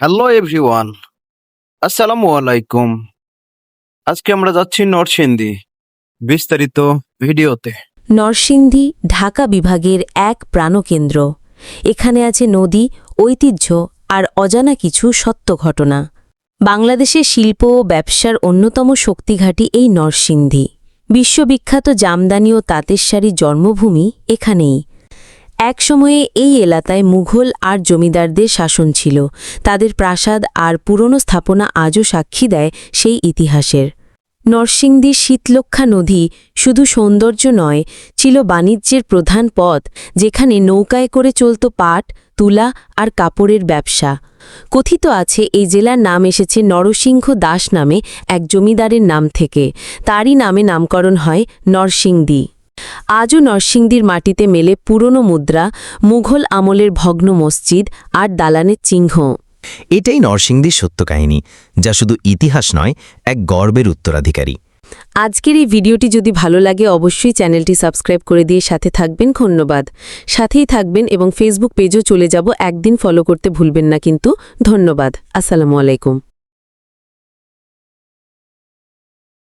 Hello everyone আসসালামু আলাইকুম আজকে আমরা যাচ্ছি নরসিংদী। বিস্তারিত ভিডিওতে। নরসিংদী, ঢাকা বিভাগের এক প্রাণকেন্দ্র। এখানে আছে নদী, ঐতিহ্য আর অজানা কিছু সত্য ঘটনা। বাংলাদেশের শিল্প ও ব্যবসার অন্যতম শক্তিঘাটি এই নরসিংদী। বিশ্ববিখ্যাত জামদানি ও তাঁতের শাড়ি জন্মভূমি এখানেই। একসময়ে এই এলাকায় মুঘল আর জমিদারদের শাসন ছিল। তাদের প্রাসাদ আর পুরনো স্থাপনা আজও সাক্ষী দেয় সেই ইতিহাসের। নরসিংদীর শীতলক্ষা নদী শুধু সৌন্দর্য নয়, ছিল বাণিজ্যের প্রধান পথ, যেখানে নৌকায় করে চলত পাট, তুলা আর কাপড়ের ব্যবসা। কথিত আছে, এই জেলার নাম এসেছে নরসিংহ দাস নামে এক জমিদারের নাম থেকে। তারই নামে নামকরণ হয় নরসিংদী। আজও নরসিংদীর মাটিতে মেলে পুরনো মুদ্রা মুঘল আমলের ভগ্ন মসজিদ আর দালানের চিহ্ন। এটাই নরসিংদীর সত্য কাহিনী যা শুধু ইতিহাস নয় এক গর্বের উত্তরাধিকারী। আজকের এই ভিডিওটি যদি ভালো লাগে অবশ্যই চ্যানেলটি সাবস্ক্রাইব করে দিয়ে সাথে থাকবেন। ধন্যবাদ। সাথেই থাকবেন এবং ফেসবুক পেজও চলে যাব। একদিন ফলো করতে ভুলবেন না কিন্তু। ধন্যবাদ। আসসালামু আলাইকুম।